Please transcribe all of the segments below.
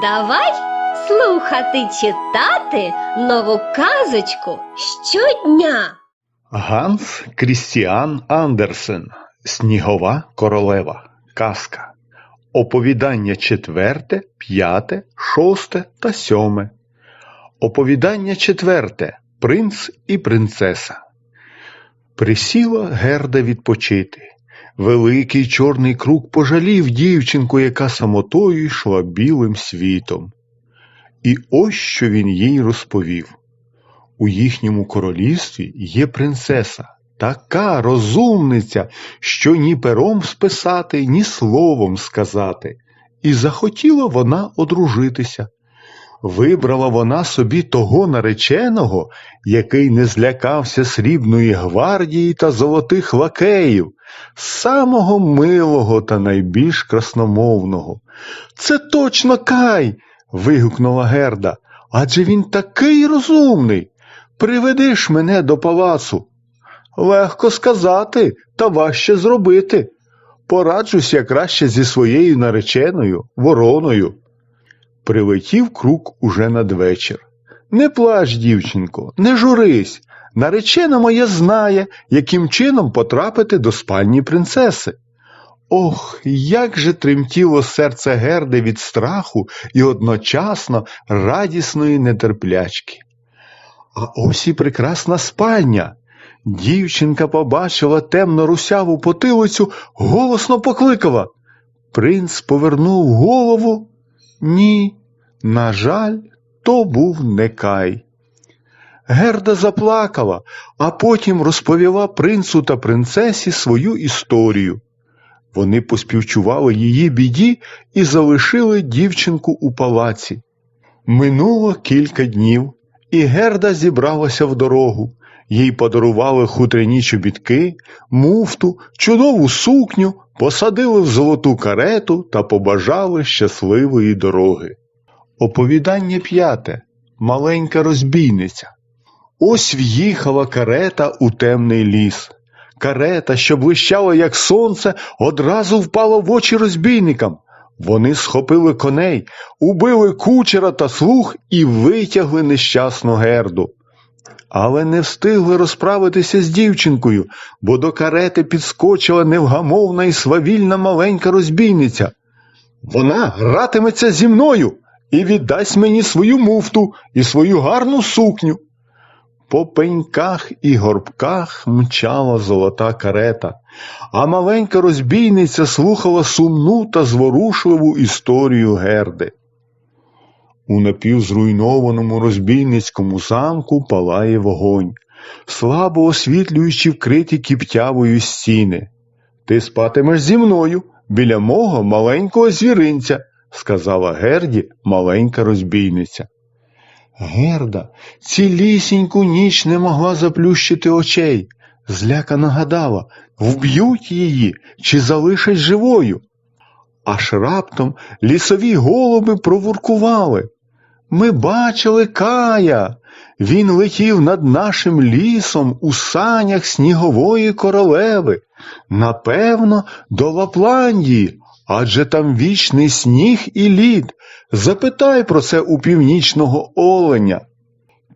Давай слухати читати нову казочку щодня. Ганс Крістіан Андерсен Снігова королева. Казка. Оповідання четверте, п'яте, шосте та сьоме. Оповідання четверте. Принц і принцеса. Присіла Герда відпочити. Великий чорний круг пожалів дівчинку, яка самотою йшла білим світом. І ось що він їй розповів. У їхньому королівстві є принцеса, така розумниця, що ні пером списати, ні словом сказати. І захотіла вона одружитися. Вибрала вона собі того нареченого, який не злякався срібної гвардії та золотих лакеїв, самого милого та найбільш красномовного. Це точно Кай. вигукнула Герда. Адже він такий розумний. Приведи ж мене до палацу. Легко сказати, та важче зробити. Пораджусь я краще зі своєю нареченою, вороною. Прилетів круг уже надвечір. Не плач, дівчинко, не журись. Наречена моя знає, яким чином потрапити до спальні принцеси. Ох, як же тремтіло серце Герди від страху і одночасно радісної нетерплячки. А ось і прекрасна спальня. Дівчинка побачила темно русяву потилицю, голосно покликала. Принц повернув голову. Ні, на жаль, то був не Кай. Герда заплакала, а потім розповіла принцу та принцесі свою історію. Вони поспівчували її біді і залишили дівчинку у палаці. Минуло кілька днів, і Герда зібралася в дорогу. Їй подарували хутряні чобітки, муфту, чудову сукню, посадили в золоту карету та побажали щасливої дороги. Оповідання п'яте. Маленька розбійниця. Ось в'їхала карета у темний ліс. Карета, що блищала, як сонце, одразу впала в очі розбійникам. Вони схопили коней, убили кучера та слуг і витягли нещасну герду. Але не встигли розправитися з дівчинкою, бо до карети підскочила невгамовна і свавільна маленька розбійниця. Вона гратиметься зі мною і віддасть мені свою муфту і свою гарну сукню. По пеньках і горбках мчала золота карета, а маленька розбійниця слухала сумну та зворушливу історію Герди. У напівзруйнованому розбійницькому замку палає вогонь, слабо освітлюючи вкриті кіптявою стіни. Ти спатимеш зі мною біля мого маленького звіринця, сказала Герді маленька розбійниця. Герда цілісіньку ніч не могла заплющити очей. Злякано гадала, вб'ють її чи залишать живою. Аж раптом лісові голуби провуркували. Ми бачили Кая. Він летів над нашим лісом у санях снігової королеви. Напевно, до Лапландії, адже там вічний сніг і лід. Запитай про це у північного оленя.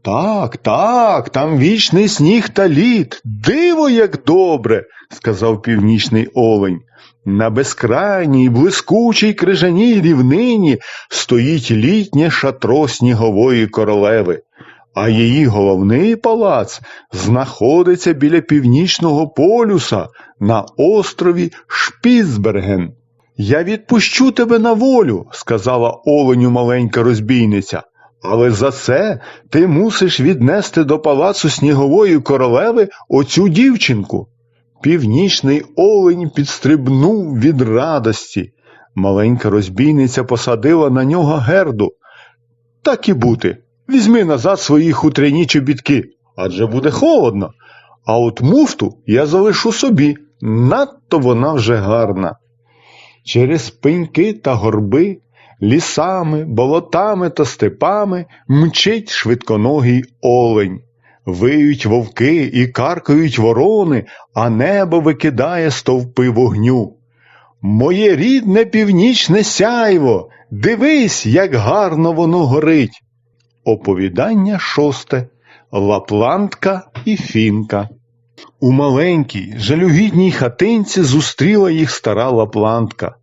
Так, так, там вічний сніг та лід. Диво, як добре, сказав північний олень. На безкрайній, блискучій крижаній рівнині стоїть літнє шатро снігової королеви, а її головний палац знаходиться біля північного полюса на острові Шпіцберген. Я відпущу тебе на волю, сказала оленю маленька розбійниця. Але за це ти мусиш віднести до палацу снігової королеви оцю дівчинку. Північний олень підстрибнув від радості. Маленька розбійниця посадила на нього герду. Так і бути. Візьми назад свої хутряні чобітки, адже буде холодно. А от муфту я залишу собі, надто вона вже гарна. Через пеньки та горби, лісами, болотами та степами мчить швидконогий олень. Виють вовки і каркають ворони, а небо викидає стовпи вогню. Моє рідне північне сяйво, Дивись, як гарно воно горить. Оповідання шосте. Лаплантка і фінка. У маленькій, жалюгідній хатинці зустріла їх стара лаплантка.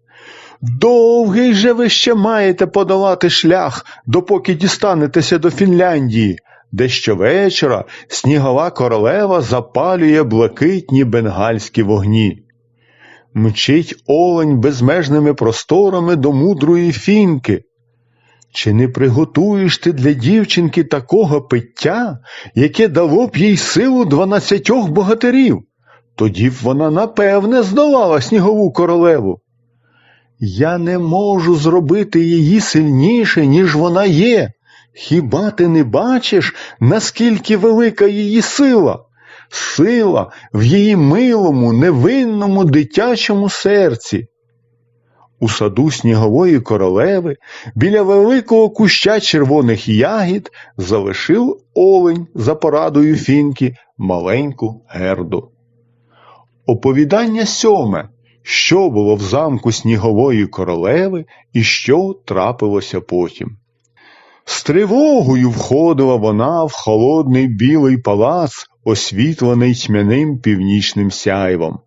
Довгий же ви ще маєте подолати шлях, допоки дістанетеся до Фінляндії, де щовечора снігова королева запалює блакитні бенгальські вогні. Мчить олень безмежними просторами до мудрої фінки. Чи не приготуєш ти для дівчинки такого пиття, яке дало б їй силу дванадцятьох богатирів? Тоді б вона напевне здолала снігову королеву. Я не можу зробити її сильніше, ніж вона є. Хіба ти не бачиш, наскільки велика її сила? Сила в її милому, невинному дитячому серці. У саду снігової королеви біля великого куща червоних ягід залишив олень за порадою фінки маленьку герду. Оповідання сьоме. Що було в замку снігової королеви і що трапилося потім. З тривогою входила вона в холодний білий палац, освітлений тьмяним північним сяйвом.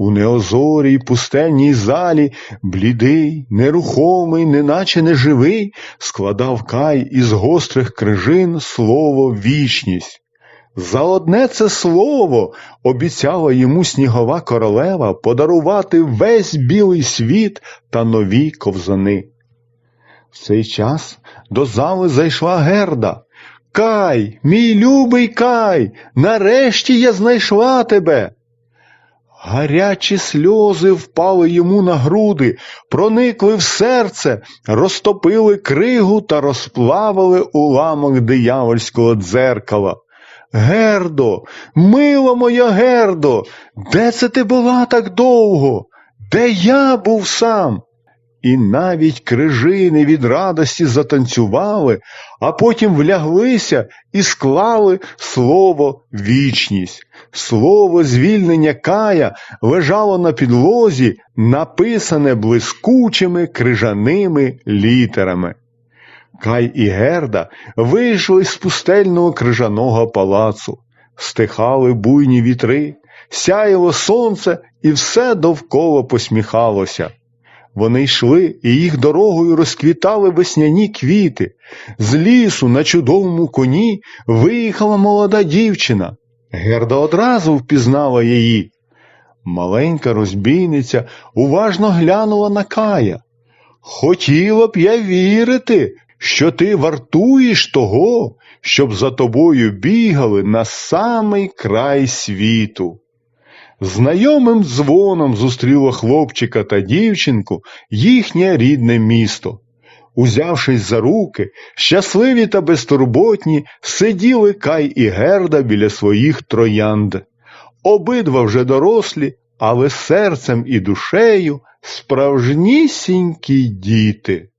У неозорій пустельній залі блідий, нерухомий, неначе неживий, складав кай із гострих крижин слово вічність. За одне це слово обіцяла йому снігова королева подарувати весь білий світ та нові ковзани. В цей час до зали зайшла герда. Кай, мій любий Кай, нарешті я знайшла тебе. Гарячі сльози впали йому на груди, проникли в серце, розтопили кригу та розплавили уламок диявольського дзеркала. Гердо, мила моя Гердо, де це ти була так довго? Де я був сам? І навіть крижини від радості затанцювали, а потім вляглися і склали слово вічність. Слово звільнення Кая лежало на підлозі, написане блискучими крижаними літерами. Кай і Герда вийшли з пустельного крижаного палацу, стихали буйні вітри, сяяло сонце, і все довкола посміхалося. Вони йшли, і їх дорогою розквітали весняні квіти. З лісу на чудовому коні виїхала молода дівчина. Герда одразу впізнала її. Маленька розбійниця уважно глянула на Кая. Хотіла б я вірити, що ти вартуєш того, щоб за тобою бігали на самий край світу. Знайомим дзвоном зустріло хлопчика та дівчинку їхнє рідне місто. Узявшись за руки, щасливі та безтурботні, сиділи Кай і Герда біля своїх троянд. Обидва вже дорослі, але серцем і душею справжнісінькі діти.